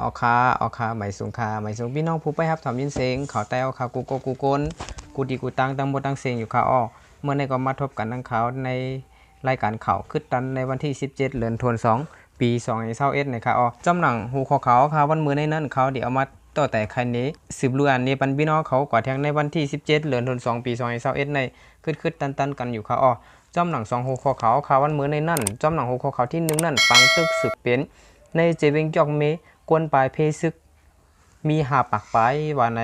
ออกคาออกคาไหมสูงคาไหมสูงพี่น้องผู้ไปครับถอมยินเสียงเขาแต่อคากูโกกูโกนกูดีกูตังตังหมดตังเสียงอยู่คาอ้อเมื่อในก็มาทบกันทั้งเขาในรายการเขาขึ้นตันในวันที่ 17 เดือนธันวาคมปี2021ในคาอ้อจำหนังหูของเขาคาวันมือในนั้นเขาเดี๋ยวมา ต่อแต่คันนี้สืบเรื่องนี้ปันพี่น้องเขากว่าแทงในวันที่ 17เดือนธันวาคมปี2021ในขึ้นขึ้นตันตันกันอยู่คาอ้อจำหนังสองหูคอเขาคาวันมือในนั่นจำหนังหูคอเขาที่หนึ่งนั่นปังตึกสืบเป็นในเจเวงจอกเมกวนปลายเพซึก มีหาปากไปว่าไหน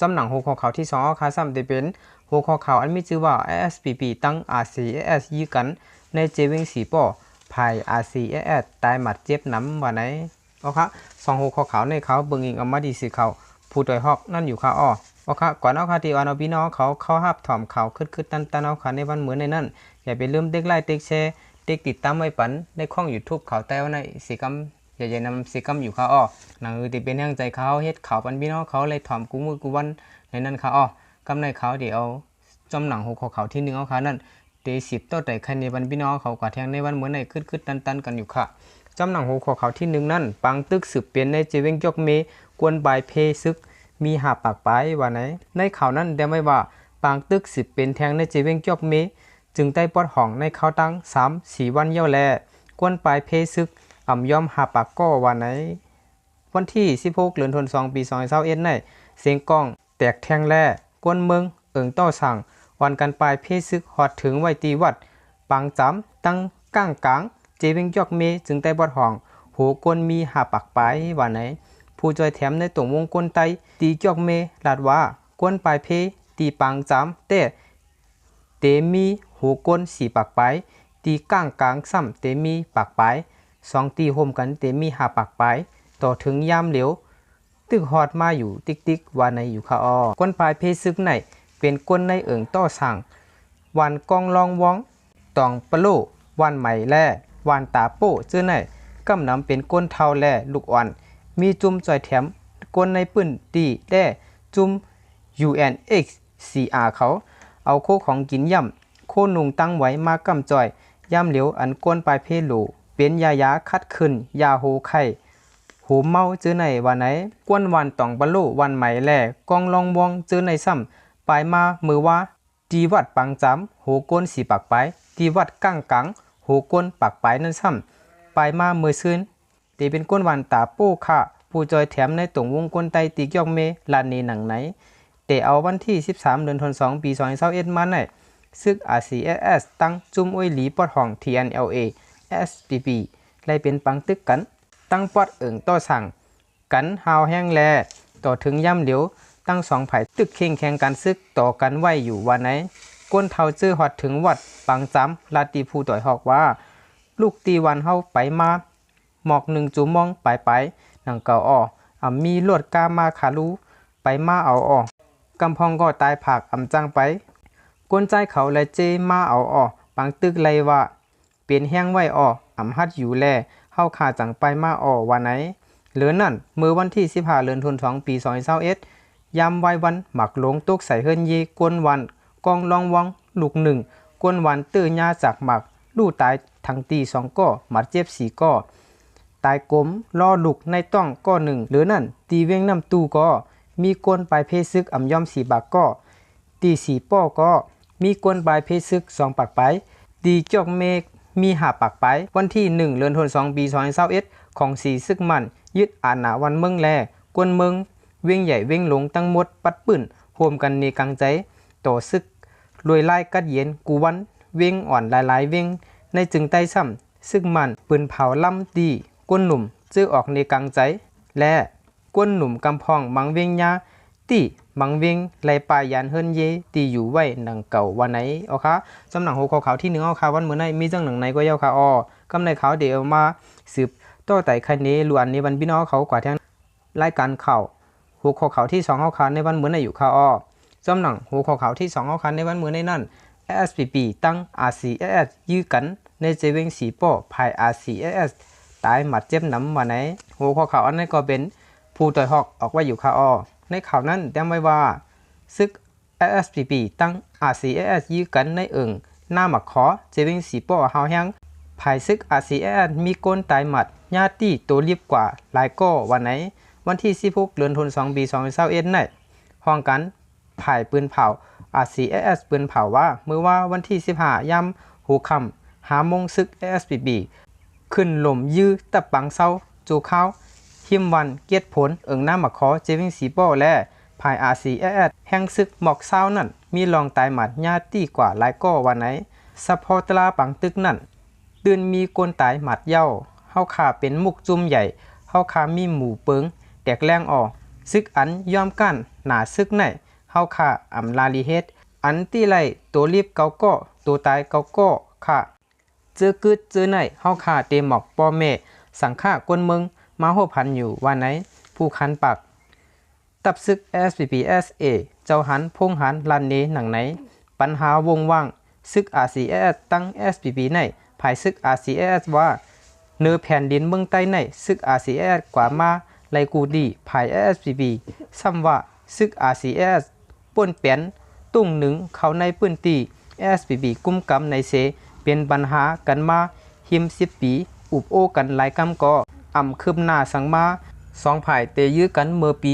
จำหนังหัวข้อข่าที่สองเอาคาซ้ำได้เป็นหัวข้อข่าอันมีชื่อว่า SPP ตั้ง RCS ยื้อกันในเจเวงสีป่อภาย RCS ตายหมัดเจ็บน้ำว่าไหน อาคะสองหัวข้อขาวในเขาเบิ่งอิงเอามาดีสิเขาผู้ต่อยฮอกนั่นอยู่ค่ะอ้อเอาค่ะก่อนเอาค่ะที่วันเอาพี่น้องเขาเข้าหับถ่อมเขาขึ้นขึ้นตันตันเอาค่ะในวันเหมือนในนั้นอย่าไปลืมเด็กไล่เด็กแชร์เด็กติดตามไว้ปันในข้อง YouTube เขาแต้วในสิกรรมอย่าอย่านำสิกรรมอยู่ขาอ้อหนังอือติเป็นแห่งใจเขาเฮ็ดเขาปันพี่น้องเขาเลยถ่อมกูมือกูวันในนั้นขาอ้อกำในเขาเดี๋ยวจอมหนังหกขอเขาที่หนึ่งเอาเขานั่นเดสิบต่อแต่ใครในวันพี่น้องเขากว่าแทงในวันเหมือนในขึ้นขึ้นตันตันกันอยู่ค่ะ จำหนังหกของเขาที่หนึ่งนั่น ปังตึกสืบเปลี่ยนในเจเวงยกเมกวนบายเพซึก มีหาปากไปว่าไหน ในข่าวนั้นได้ไม่ว่าปางตึกสืบเป็นแทงในเจเวงยกเม จึงได้ปลดห้องในเขาตั้ง3 4วันเยี่ยวแลกวนปลายเพซึกอ่ำย่อมหาปากก้อวันไหน วันที่ 16เดือนธันวาคมปี2021ในเสียงกล้องแตกแทงแล่กวนเมืองเอิงต้อสั่งวันกันปลายเพซึกฮอดถึงไว้ตีวัดปังจำตั้งก้างกลาง เจวิงยอกเมจึงได้บอดห้องโหกวนมีหาปากไปวันไหน ผู้จอยแถมในตรงวงกลไตตีจอกเมลาดว่ากวนปลายเพตีปังจำแต่เตมีหูก้นสีปากปลายตีก้างกลางซ้ำเตมีปากปลายสองตีโฮมกันเตมีหาปากปลายต่อถึงยามเหลียวตึกฮอดมาอยู่ติ๊กติ๊กว่าในอยู่ค่ะอ้อก้นปลายเพซึกในเป็นก้นในเอิงต้อสั่งวันกองลองวองตองปะโลวันใหม่แล่ วันตาโป้เจ้อในกำนำเป็นก้นเทาแล่ลูกอ่อน มีจุ่มจอยแถมก้นในปื้นตีแด้จุ่ม UNXCR เขา เอาโคของกินย่ำโคนุงตั้งไว้มากำจอย ย่ำเหลียวอันก้นปลายเพโลเป็นยายาคัดขึ้น ยาโหไข่หูเมาเจอในวันไหนกวนวันตองบรรลุวันใหม่แล่กองลองวองเจอในซ้ำปลายมามือว่าตีวัดปังจำโหก้นสีปากไปตีวัดก้างกัง หก้นปากไปนั่นซ้ำปลายมามือซื่นตีเป็นก้นวันตาโป้ค่ะ ผู้จอยแถมในตรงวงก้นไตตีกยอกเมลานนีหนังไหนแต่เอาวันที่ 13 เดือนธันวาคมปี2021มาหน่อยซึก RCSS ตั้งจุ่มอ้วยหลีปอดห้อง TNLA SPP ไล่เป็นปังตึกกัน ตั้งปอดเอิงต่อสั่ง กันหาวแห้งแล ต่อถึงย่ำเหลียว ตั้งสองไผ่ตึกเข่งแข่งกันซึกต่อกันไว้อยู่วันไหน ก้นเท่าจื้อหอดถึงวัดปังจำลาตีผู้ต่อยหอกว่า ลูกตีวันเฮาไปมาหมอกหนึ่งจุมองไปไปหนังเก่าอ้ออ่ำมีลวดก้ามาขาลูไปมาเอาอ้อกำพองก็ตายผักอ่ำจังไปก้นใจเขาและเจมาเอาอ้อปังตึกเลยว่า เปลี่ยนแห้งไว้อ้ออ่ำฮัดอยู่แลเฮาขาจังไปมาอ้อวันไหนเหลือนั่นเมื่อวันที่15เดือนธันวาคมปี2021ยามไว้วันหมักหลงตกใส่เฮิรนเยกวนวัน กองลองวังลูกหนึ่งกวนวันตื้อหญ้าจากหมัก ลู่ตายทั้งตีสองก้อหมัดเจ็บสี่ก้อตายกลมล่อลุกในต้องก้อหนึ่งหรือนั่น ตีเวียงน้ำตู้ก็มีกวนปลายเพซึกอ่ำย่อมสีบากก็ตีสีป้อก็มีกวนปลายเพซึกสองปากไปตีจอกเมฆมีหาปากไปวันที่หนึ่งเดือนธันวาคมปี2021ของสีซึกมัน ยึดอาณาวันเมืองแลกวนเมืองเวียงใหญ่เวียงหลงตั้งมดปัดปื้นโฮมกันในกลางใจ ต่อซึก รวยไล่กัดเย็นกูวัน เวียงอ่อนหลายๆ เวียงในจึงใต้ซ้ำซึ่งมันปืนเผาล่ำดีก้นหนุ่มจื้อออกในกลางใจ และก้นหนุ่มกำพองมังเวียงยาตีมังเวียงไลปลายยานเฮิรนเย ตีอยู่ไว้หนังเก่าวันไหนเอาคะสำหนังหัวขาวที่หนึ่งเอาค่ะวันเมื่อไหนมีจังหนังไหนก็เย้าค่ะอ้อกำในเขาเดี๋ยวมาสืบต่อไต่คันนี้ล้วนในวันพี่น้องเขากว่าแทงรายการข่าวหัวข้อข่าวที่สองเอาค่ะในวันเมื่อไหนอยู่ค่ะอ้อ สำหนังหัวข้อขาวที่สองเอาค่ะในวันเมื่อไหนนั่น SPP ตั้ง RCS ยื้อกันในเจเวงสีป้อภาย RCS ตายหมัดเจ็บน้ำวันไหนหัวข้อขาวอันนั้นก็เป็นผู้ต่อยหอกออกไว้อยู่ค่ะอ้อในข่าวนั้นแจ้งไว้ว่าซึก SPP ตั้ง RCS ยื้อกันในเอิงหน้าหมักขอเจวิงสีป้อเฮาแฮงภายซึกอาซีแอมีก้นตายหมัดญาติตัวรีบกว่าหลายก็วันไหนวันที่16เดือนธันวาคมปี2021ในห้องกัน ภายปืนเผา RCS ปืนเผาว่าเมื่อว่าวันที่ 15ย่ำหูคำหามงซึก ASPB ขึ้นลมยื้อตะปังเศร้า จูเข้าหิมวันเกียรติผล เอิงหน้ามาขอเจวิงสีป้อและภาย RCS แห่งซึกหมอกเศร้านั่น มีรองตายหมัดญาติกว่าหลายก็วันไหนสะพอตลาปังตึกนั่นตื่นมีกนตายหมัดเย้าเฮาขาเป็นมุกจุ่มใหญ่เฮาขามีหมูเปิงแตกแรงออกซึกอันยอมกั้นหนาซึกไหน เฮาขาอำลาลีเฮ็ดอันที่ไรตัวรีบเกาก็ตัวตายเกาก็ค่ะเจอกึดเจอไหนเฮาขาเตหมอกป้อแม่สังฆากวนเมืองมาโหพันอยู่ว่าไหน ผู้คันปากตับซึก SPPSA เจ้าหันพงหันลันเนหนังไหน ปัญหาวงว่าง ซึก RCS ตั้ง SPP ในภายซึก RCS ว่า เนื้อแผ่นดินเมืองใต้ในซึก RCS กว่ามาไลกูดีภาย SPP ซ้ำว่าซึก RCS ป่วนเปลี่ยนตุ้งหนึ่งเขาในปื้นตี SPP กุมกำในเสเป็นปัญหากันมาหิมสิบปี อุบโอกันหลายกำก็อ่ำคืบหน้าสังมาสองฝ่ายเตยื้อกันเมื่อปี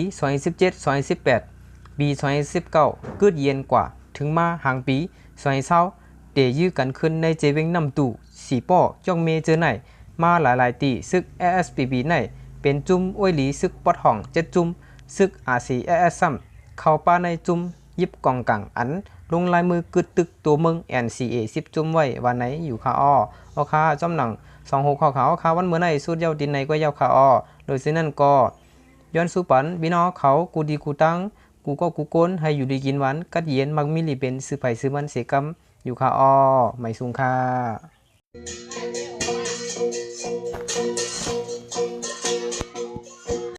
2017 2018 ปี 2019กึดเย็นกว่า ถึงมาหางปี2020เตยื้อกันขึ้นในเจเวงนำตู่สีป้อจ้องเมเจอไหนมาหลายๆตีซึก ASPB ในเป็นจุ้มอ้วยหลีซึกปอดห่องเจ็ดจุ้มซึก RCS ซ้ำ เข้าป้าในจุ้มยิบกองกังอัน ลงลายมือกึดตึกตัวเมือง NCA 10 จุ้มไว้วันไหนอยู่ค่ะอ้อเอาค่ะจอมหนังสองหกขาวขาวค่ะวันเมื่อไหนสุดเยาวดินในก็เยาวค่ะอ้อโดยซึ่งนั่นก็ย้อนสุปันบิน้องเขากูดีกูตั้งกูก็กูโกนให้อยู่ดีกินหวันกัดเย็นมักมีลีเป็นซื้อไผ่ซื้อมันเสกำอยู่ค่ะอ้อไม่สูงค่ะ